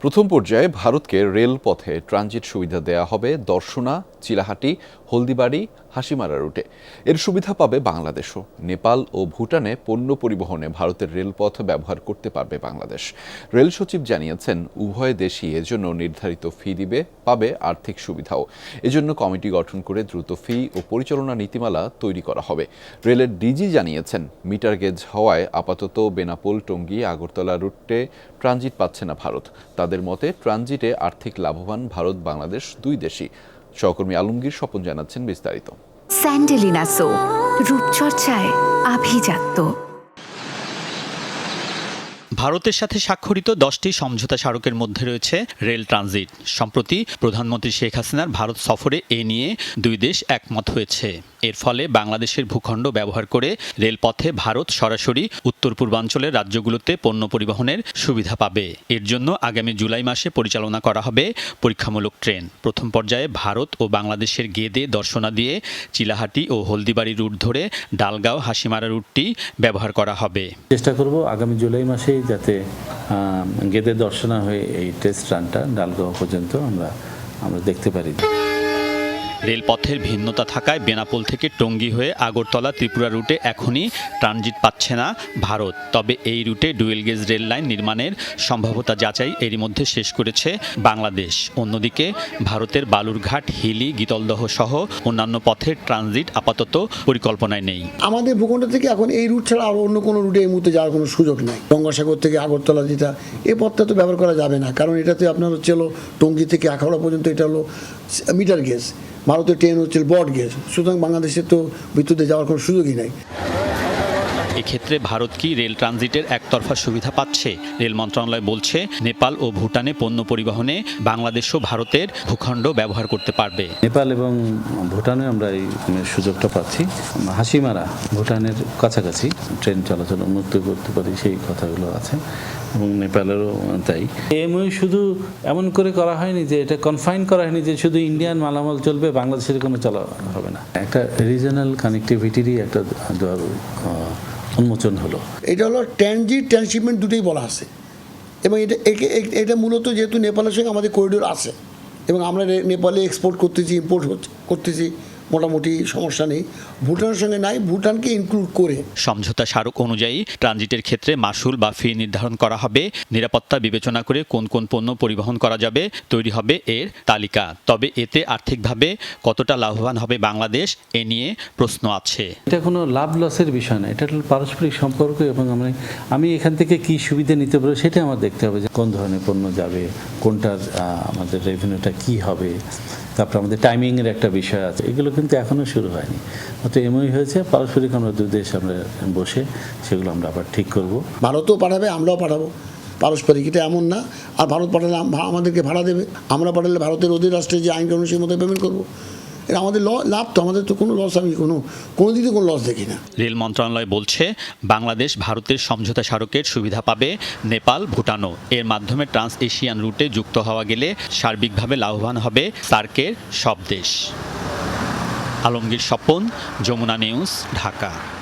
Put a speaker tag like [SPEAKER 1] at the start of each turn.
[SPEAKER 1] প্রথম পর্যায়ে ভারতকে রেলপথে ট্রানজিট সুবিধা দেয়া হবে দর্শনা চিলাহাটি, হলদিবাড়ি, হাসিমারা রুটে। এর সুবিধা পাবে বাংলাদেশও। নেপাল ও ভুটানে পণ্য পরিবহনে ভারতের রেলপথ ব্যবহার করতে পারবে বাংলাদেশ। রেল সচিব জানিয়েছেন, উভয় দেশই এজন্য নির্ধারিত ফি দিবে, পাবে আর্থিক সুবিধাও। এজন্য কমিটি গঠন করে দ্রুত ফি ও পরিচালনা নীতিমালা তৈরি করা হবে। রেলের ডিজি জানিয়েছেন, মিটার গেজ হওয়ায় আপাতত বেনাপোল, টঙ্গী, আগরতলা রুটে ট্রানজিট পাচ্ছে না ভারত। তাদের মতে, ট্রানজিটে আর্থিক লাভবান ভারত বাংলাদেশ দুই দেশই। সহকর্মী আলমগীর স্বপন জানাচ্ছেন বিস্তারিত।
[SPEAKER 2] স্যান্ডেলিনা সো রূপচর্চায় আভিজাত্য।
[SPEAKER 3] ভারতের সাথে স্বাক্ষরিত দশটি সমঝোতা স্মারকের মধ্যে রয়েছে রেল ট্রানজিট। সম্প্রতি প্রধানমন্ত্রী শেখ হাসিনার ভারত সফরে এ নিয়ে দুই দেশ একমত হয়েছে। এর ফলে বাংলাদেশের ভূখণ্ড ব্যবহার করে রেলপথে ভারত সরাসরি উত্তর পূর্বাঞ্চলের রাজ্যগুলোতে পণ্য পরিবহনের সুবিধা পাবে। এর জন্য আগামী জুলাই মাসে পরিচালনা করা হবে পরীক্ষামূলক ট্রেন। প্রথম পর্যায়ে ভারত ও বাংলাদেশের গেদে দর্শনা দিয়ে চিলাহাটি ও হলদিবাড়ি রুট ধরে ডালগাঁও হাসিমারা রুটটি ব্যবহার করা হবে।
[SPEAKER 4] চেষ্টা করব আগামী জুলাই মাসেই যাতে গেদে দর্শনা হয়ে এই টেস্ট রানটা ডালগাঁও পর্যন্ত আমরা আমরা দেখতে পারি।
[SPEAKER 3] রেলপথের ভিন্নতা থাকায় বেনাপোল থেকে টঙ্গী হয়ে আগরতলা ত্রিপুরা রুটে এখনই ট্রানজিট পাচ্ছে না ভারত। তবে এই রুটে ডুয়েল গেজ রেল লাইন নির্মাণের সম্ভাব্যতা যাচাই এরই মধ্যে শেষ করেছে বাংলাদেশ। অন্যদিকে ভারতের বালুরঘাট, হিলি, গীতলদহ সহ অন্যান্য পথের ট্রানজিট আপাতত পরিকল্পনায় নেই।
[SPEAKER 5] আমাদের ভূখণ্ড থেকে এখন এই রুট ছাড়া আর অন্য কোনো রুটে এই মুহূর্তে যাওয়ার কোনো সুযোগ নাই। গঙ্গাসাগর থেকে আগরতলা যেটা এই পথটা তো ব্যবহার করা যাবে না। কারণ এটাতে আপনার হচ্ছে হলো টঙ্গী থেকে আখাউড়া পর্যন্ত এটা হলো মিটার গেজ। ভারতের ট্রেন হচ্ছে বট গেজ সুতরাং বাংলাদেশে তো বিদ্যুতে যাওয়ার কোনো সুযোগই নাই।
[SPEAKER 3] এক্ষেত্রে ভারত কি রেল ট্রানজিটের একতরফা সুবিধা পাচ্ছে? রেল মন্ত্রণালয় বলছে, নেপাল ও ভুটানে পণ্য পরিবহনে বাংলাদেশও ভারতের ভূখণ্ড ব্যবহার করতে পারবে।
[SPEAKER 4] নেপাল এবং ভুটানে আমরা এই সুযোগটা পাচ্ছি। হাসিমারা, ভুটানের কাছাকাছি ট্রেন চলাচল উন্মুক্ত করতে পারি, সেই কথাগুলো আছে। এবং নেপালেরও তাই। এমওই শুধু এমন করে করা হয়নি যে, এটা কনফাইন করা হয়নি যে, শুধু ইন্ডিয়ান মালামাল চলবে, বাংলাদেশের কোনো চলা হবে না। একটা রিজনাল কানেক্টিভিটিরই একটা উন্মোচন হলো।
[SPEAKER 5] এটা হলো ট্যানজি, ট্রান্সশিপমেন্ট দুটোই বলা আছে। এবং এটা, একে এটা মূলত যেহেতু নেপালের সঙ্গে আমাদের করিডোর আছে। এবং আমরা নেপালে এক্সপোর্ট করতেছি ইম্পোর্ট করতেছি। মোটামুটি সমস্যা নেই। ভুটানের সঙ্গে নাই ভুটানকে ইনক্লুড করে।
[SPEAKER 3] সমঝোতা স্মারক অনুযায়ী ট্রানজিটের ক্ষেত্রে মাসুল বা ফি নির্ধারণ করা হবে। নিরাপত্তা বিবেচনা করে কোন কোন পণ্য পরিবহন করা যাবে তৈরি হবে এর তালিকা। তবে এতে আর্থিকভাবে কতটা লাভবান হবে বাংলাদেশ এ নিয়ে প্রশ্ন আছে।
[SPEAKER 4] এটা কোনো লাভ লসের বিষয় না এটা পারস্পরিক সম্পর্ক এবং আমরা আমি এখান থেকে কি সুবিধা নিতে পারব সেটা আমার দেখতে হবে যে কোন ধরনের পণ্য যাবে কোনটার আমাদের রেভিনিউটা কি হবে। তারপর আমাদের টাইমিংয়ের একটা বিষয় আছে। এগুলো কিন্তু এখনও শুরু হয়নি। অত এমই হয়েছে, পারস্পরিক আমরা দুই দেশ আমরা বসে সেগুলো আমরা আবার ঠিক করব।
[SPEAKER 5] ভারতও পাঠাবে, আমরাও পাঠাবো। পারস্পরিক এটা এমন না। আর ভারত পাঠালে আমাদেরকে ভাড়া দেবে। আমরা পাঠালে ভারতের অধীর রাষ্ট্রে যে আইন কানুন সেই মতো পেমেন্ট করব। এটা আমাদের লাভ তো, আমাদের তো কোনো লস আমি কোনো কোনো দিকে কোনো লস দেখি না।
[SPEAKER 3] রেল মন্ত্রণালয় বলছে, বাংলাদেশ ভারতের সমঝোতা স্মারকের সুবিধা পাবে নেপাল, ভুটানও। এর মাধ্যমে ট্রান্স এশিয়ান রুটে যুক্ত হওয়া গেলে সার্বিকভাবে লাভবান হবে সার্কের সব দেশ। আলমগীর স্বপন, যমুনা নিউজ, ঢাকা।